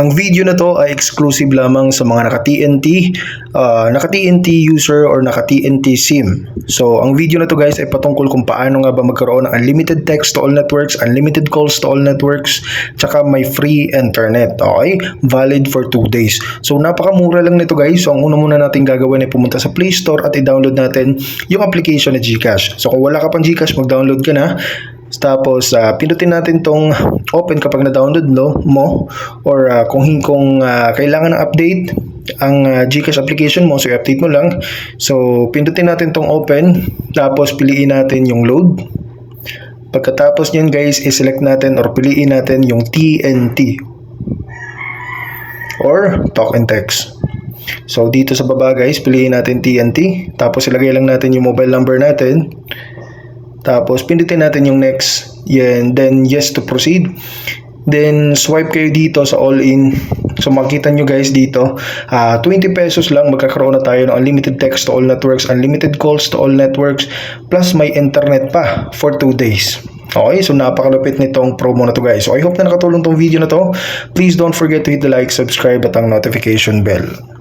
Ang video na to ay exclusive lamang sa mga naka-TNT, uh, naka-TNT user or naka-TNT SIM. So, ang video na to guys ay patungkol kung paano nga ba magkaroon ng unlimited text to all networks, unlimited calls to all networks, tsaka may free internet. Okay? Valid for 2 days. So, napakamura lang nito guys. So, ang una muna natin gagawin ay pumunta sa Play Store at i-download natin yung application na GCash. So, kung wala ka pang GCash, mag-download ka na. Tapos uh, pindutin natin tong open kapag na-download no, mo or uh, kung kung uh, kailangan ng update ang uh, GCash application mo so i-update mo lang. So pindutin natin tong open tapos piliin natin yung load. Pagkatapos niyan guys, i-select natin or piliin natin yung TNT or talk and text. So dito sa baba guys, piliin natin TNT tapos ilagay lang natin yung mobile number natin. Tapos, pindutin natin yung next. Yan. Then, yes to proceed. Then, swipe kayo dito sa all-in. So, makita nyo guys dito, uh, 20 pesos lang magkakaroon na tayo ng unlimited text to all networks, unlimited calls to all networks, plus may internet pa for 2 days. Okay, so napakalupit nitong promo na to guys. So, I hope na nakatulong tong video na to. Please don't forget to hit the like, subscribe at ang notification bell.